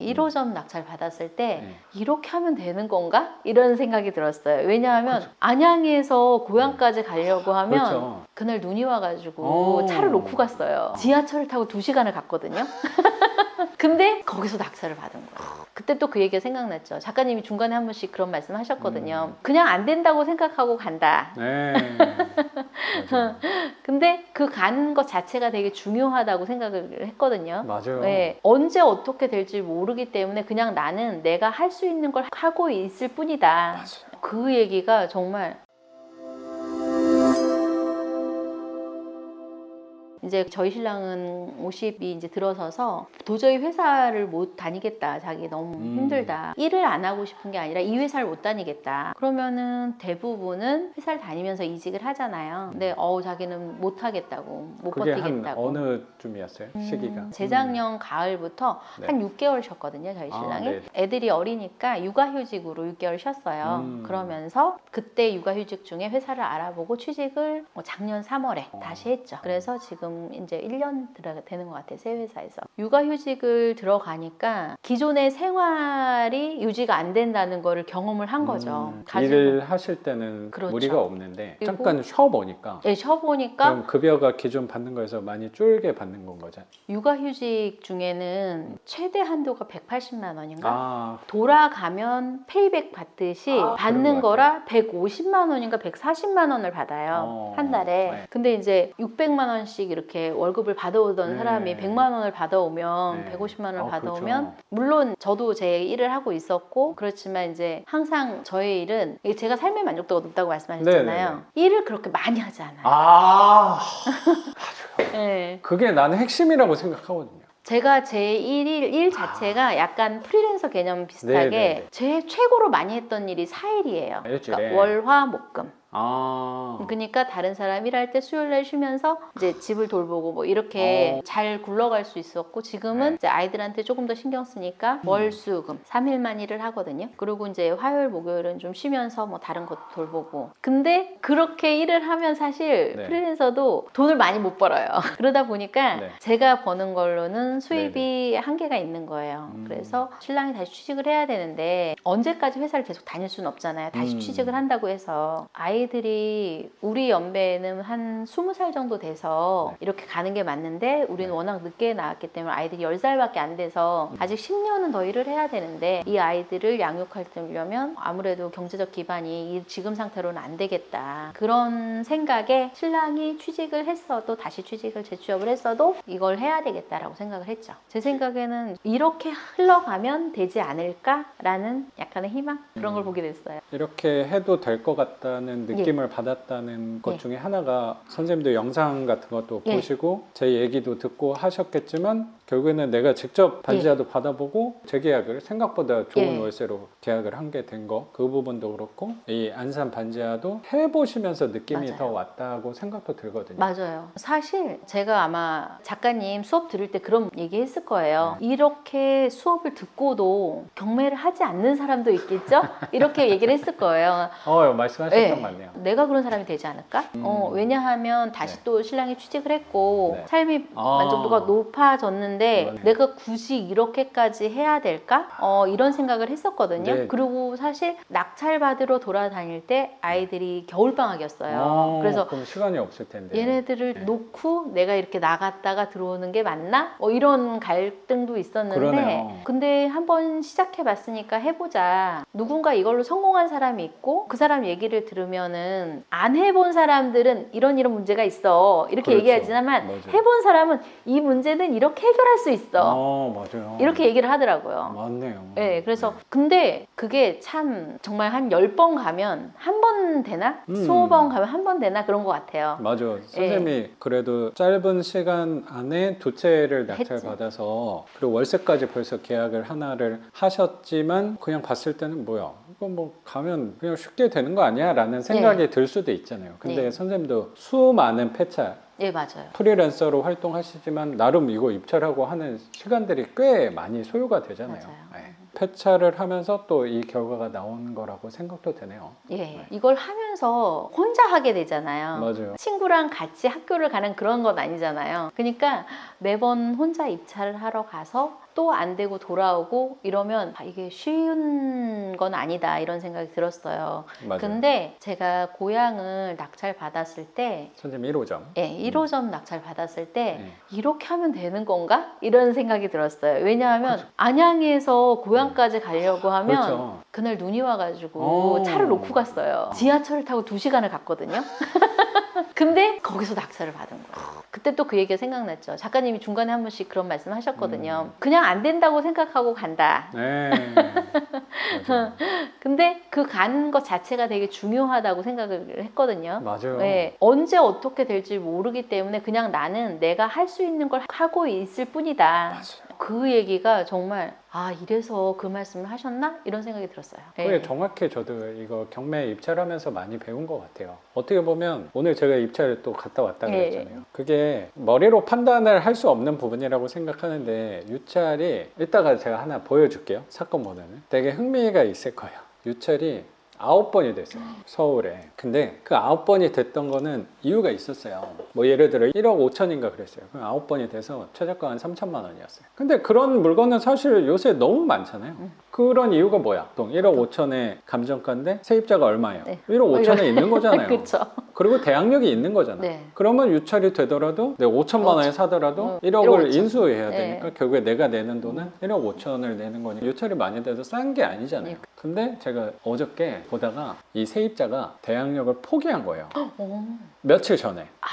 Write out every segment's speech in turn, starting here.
1호점 낙찰 받았을 때 네. 이렇게 하면 되는 건가? 이런 생각이 들었어요. 왜냐하면 안양에서 고향까지 가려고 하면 그렇죠. 그날 눈이 와가지고 오. 차를 놓고 갔어요. 지하철을 타고 두 시간을 갔거든요. 근데 거기서 낙찰을 받은 거예요. 그때 또 그 얘기가 생각났죠. 작가님이 중간에 한 번씩 그런 말씀 하셨거든요. 그냥 안 된다고 생각하고 간다. 네. 맞아요. 근데 그 가는 것 자체가 되게 중요하다고 생각을 했거든요. 맞아요. 네, 언제 어떻게 될지 모르기 때문에 그냥 나는 내가 할 수 있는 걸 하고 있을 뿐이다. 맞아요. 그 얘기가 정말 이제 저희 신랑은 50이 이제 들어서서 도저히 회사를 못 다니겠다. 자기 너무 음. 힘들다. 일을 안 하고 싶은 게 아니라 이 회사를 못 다니겠다. 그러면은 대부분은 회사를 다니면서 이직을 하잖아요. 근데 어우 자기는 못 하겠다고. 못 그게 한 버티겠다고. 어느 쯤이었어요? 시기가? 음, 재작년 가을부터 네. 한 6개월 쉬었거든요, 저희 아, 신랑이. 네. 애들이 어리니까 육아휴직으로 6개월 쉬었어요. 음. 그러면서 그때 육아휴직 중에 회사를 알아보고 취직을 뭐 작년 3월에 어. 다시 했죠. 그래서 지금 이제 1년 들어 되는 것 같아요, 새 회사에서. 육아휴직을 들어가니까 기존의 생활이 유지가 안 된다는 거를 경험을 한 거죠. 음. 일을 하실 때는 그렇죠. 무리가 없는데 잠깐 쉬어보니까 예, 쉬어보니까 그럼 급여가 기존 받는 거에서 많이 줄게 받는 건 거죠? 육아휴직 중에는 최대 한도가 180만 원인가? 아, 돌아가면 페이백 받듯이 아, 받는 것 거라 150만 원인가 140만 원을 받아요. 어, 한 달에. 네. 근데 이제 600만 원씩 이렇게 월급을 받아오던 네. 사람이 100만 원을 받아오면 네. 150만 원을 어, 받아오면 그렇죠. 물론 저도 제 일을 하고 있었고 그렇지만 이제 항상 저의 일은 제가 삶의 만족도가 높다고 말씀하셨잖아요. 네, 네, 일을 그렇게 많이 하지 않아요. 아, 네. 그게 나는 핵심이라고 생각하거든요. 제가 제 일일 일 자체가 약간 프리랜서 개념 비슷하게 네, 네, 네. 제 최고로 많이 했던 일이 4일이에요. 일주일에. 월화 목금. 아, 그러니까 다른 사람 일할 때 수요일 날 쉬면서 이제 집을 돌보고 뭐 이렇게 어. 잘 굴러갈 수 있었고 지금은 네. 음. 이제 아이들한테 조금 더 신경 쓰니까 월수금 3일만 일을 하거든요. 그리고 이제 화요일 목요일은 좀 쉬면서 뭐 다른 것도 돌보고. 근데 그렇게 일을 하면 사실 네. 프리랜서도 돈을 많이 못 벌어요. 그러다 보니까 네. 제가 버는 걸로는 수입이 한계가 있는 거예요. 음. 그래서 신랑이 다시 취직을 해야 되는데 언제까지 회사를 계속 다닐 수는 없잖아요. 다시 음. 취직을 한다고 해서 아이 들이 우리 연배는 한 20살 정도 돼서 이렇게 가는 게 맞는데 우리는 네. 워낙 늦게 나왔기 때문에 아이들이 10살밖에 안 돼서 아직 10년은 더 일을 해야 되는데 이 아이들을 양육하려면 아무래도 경제적 기반이 이 지금 상태로는 안 되겠다. 그런 생각에 신랑이 취직을 했어도 다시 취직을 재취업을 했어도 이걸 해야 되겠다라고 생각을 했죠. 제 생각에는 이렇게 흘러가면 되지 않을까라는 약간의 희망 그런 걸 음. 보게 됐어요. 이렇게 해도 될 것 같다는 느낌을 받았다는 것 예. 중에 하나가 선생님도 영상 같은 것도 예. 보시고 제 얘기도 듣고 하셨겠지만 결국에는 내가 직접 반지하도 받아보고 재계약을 생각보다 좋은 예. 월세로 계약을 한 게 된 거 그 부분도 그렇고 이 안산 반지하도 해보시면서 느낌이 맞아요. 더 왔다고 생각도 들거든요. 맞아요. 사실 제가 아마 작가님 수업 들을 때 그런 얘기 했을 거예요. 이렇게 수업을 듣고도 경매를 하지 않는 사람도 있겠죠? 이렇게 얘기를 했을 거예요. 어 말씀하셨던 네. 것 같네요. 내가 그런 사람이 되지 않을까? 음. 어, 왜냐하면 다시 네. 또 신랑이 취직을 했고 네. 삶이 아. 만족도가 높아졌는데 그러네요. 내가 굳이 이렇게까지 해야 될까? 어, 이런 생각을 했었거든요. 네. 그리고 사실 낙찰 받으러 돌아다닐 때 아이들이 겨울방학이었어요. 어, 그래서 그럼 시간이 없을 텐데. 얘네들을 네. 놓고 내가 이렇게 나갔다가 들어오는 게 맞나? 뭐 이런 갈등도 있었는데 그러네요. 근데 한번 시작해 봤으니까 해보자. 누군가 이걸로 성공한 사람이 있고 그 사람 얘기를 들으면 은 안 해본 사람들은 이런 이런 문제가 있어 이렇게 그렇죠. 얘기하지만 맞아요. 해본 사람은 이 문제는 이렇게 해결할 수 있어 어, 맞아요. 이렇게 얘기를 하더라고요. 맞네요. 네, 그래서 근데 그게 참 정말 한 열 번 가면 한 번 되나? 음. 스무 번 가면 한 번 되나 그런 것 같아요. 맞아. 선생님이 그래도 짧은 시간 안에 두 채를 낙찰 했지. 받아서 그리고 월세까지 벌써 계약을 하나를 하셨지만 그냥 봤을 때는 뭐야 이거 뭐 가면 그냥 쉽게 되는 거 아니야? 라는 생각 이들 수도 있잖아요. 근데 네. 선생님도 수많은 폐차 예, 맞아요. 프리랜서로 활동하시지만 나름 이거 입찰하고 하는 시간들이 꽤 많이 소요가 되잖아요. 맞아요. 네. 폐차를 하면서 또 이 결과가 나온 거라고 생각도 되네요. 예, 이걸 하면서 혼자 하게 되잖아요. 맞아요. 친구랑 같이 학교를 가는 그런 건 아니잖아요. 그러니까 매번 혼자 입찰을 하러 가서 또 안 되고 돌아오고 이러면 아, 이게 쉬운 건 아니다 이런 생각이 들었어요. 맞아요. 근데 제가 고향을 낙찰 받았을 때 선생님 1호점. 예, 1호점 낙찰 받았을 때 네. 이렇게 하면 되는 건가? 이런 생각이 들었어요. 왜냐하면 안양에서 고향 까지 가려고 하면 그렇죠. 그날 눈이 와가지고 오. 차를 놓고 갔어요. 지하철을 타고 두 시간을 갔거든요. 근데 거기서 낙찰을 받은 거예요. 그때 또 그 얘기가 생각났죠. 작가님이 중간에 한 번씩 그런 말씀 하셨거든요. 음. 그냥 안 된다고 생각하고 간다. 네. 근데 그 가는 것 자체가 되게 중요하다고 생각을 했거든요. 맞아요. 네, 언제 어떻게 될지 모르기 때문에 그냥 나는 내가 할 수 있는 걸 하고 있을 뿐이다. 맞아요. 그 얘기가 정말 아 이래서 그 말씀을 하셨나 이런 생각이 들었어요. 그게 네. 정확히 저도 이거 경매 입찰 하면서 많이 배운 것 같아요. 어떻게 보면 오늘 제가 입찰을 또 갔다 왔다 예, 그랬잖아요. 그게 머리로 판단을 할 수 없는 부분이라고 생각하는데 유찰이 이따가 제가 하나 보여줄게요. 사건 번호는 되게 흥미가 있을 거예요. 유찰이 아홉 번이 됐어요. 서울에. 근데 그 아홉 번이 됐던 거는 이유가 있었어요. 뭐 예를 들어 1억 5천인가 그랬어요. 그럼 아홉 번이 돼서 최저가 한 3천만 원이었어요. 근데 그런 물건은 사실 요새 너무 많잖아요. 음. 그런 이유가 뭐야? 보통 1억 5천의 감정가인데 세입자가 얼마예요? 네. 1억 5천에 있는 거잖아요. 그렇죠. 그리고 대항력이 있는 거잖아요. 네. 그러면 유찰이 되더라도 내가 5천만 원에 사더라도 어, 1억을 1억 5천. 인수해야 네. 되니까 결국에 내가 내는 돈은 1억 5천을 내는 거니 유찰이 많이 돼도 싼 게 아니잖아요. 네. 근데 제가 어저께 보다가 이 세입자가 대항력을 포기한 거예요. 오. 며칠 전에. 아,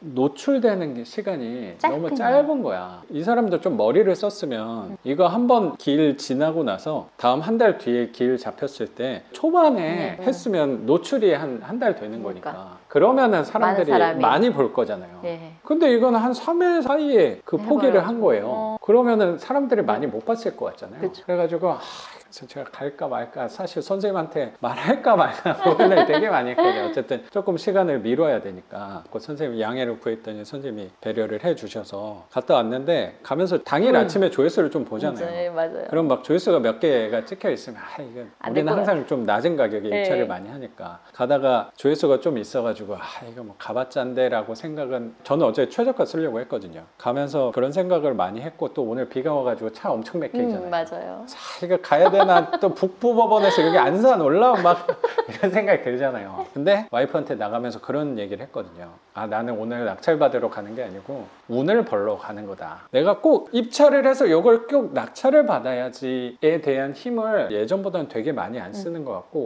노출되는 게 시간이 너무 짧군요. 짧은 거야. 이 사람도 좀 머리를 썼으면 이거 한 번 길 지나고 나서 다음 한 달 뒤에 길 잡혔을 때 초반에 음, 음. 했으면 노출이 한 한 달 되는 그러니까. 거니까 그러면은 사람들이. 많이 볼 거잖아요. 예. 근데 이건 한 3일 사이에 그 포기를 한 거예요. 어. 그러면은 사람들이 많이 못 봤을 것 같잖아요. 그쵸. 그래가지고 아, 그래서 제가 갈까 말까 사실 선생님한테 말할까 말까 고민을 되게 많이 했거든요. 어쨌든 조금 시간을 미뤄야 되니까 그 선생님 양해를 구했더니 선생님이 배려를 해주셔서 갔다 왔는데 가면서 당일 음. 아침에 조회수를 좀 보잖아요. 네, 맞아요. 그럼 막 조회수가 몇 개가 찍혀 있으면 아 이거 안될 우리는 것 항상 좀 낮은 가격에 네. 입찰을 많이 하니까 가다가 조회수가 좀 있어가지고 아 이거 뭐 가봤잔데라고 생각은 저는 어제 최저가 쓰려고 했거든요. 가면서 그런 생각을 많이 했고 또 오늘 비가 와가지고 차 엄청 막혀있잖아요. 음, 맞아요. 자, 이거 가야 되나 또 북부법원에서 여기 안산 올라오면 막 이런 생각이 들잖아요. 근데 와이프한테 나가면서 그런 얘기를 했거든요. 아 나는 오늘 낙찰 받으러 가는 게 아니고 운을 벌러 가는 거다. 내가 꼭 입찰을 해서 이걸 꼭 낙찰을 받아야지에 대한 힘을 예전보다는 되게 많이 안 쓰는 것 같고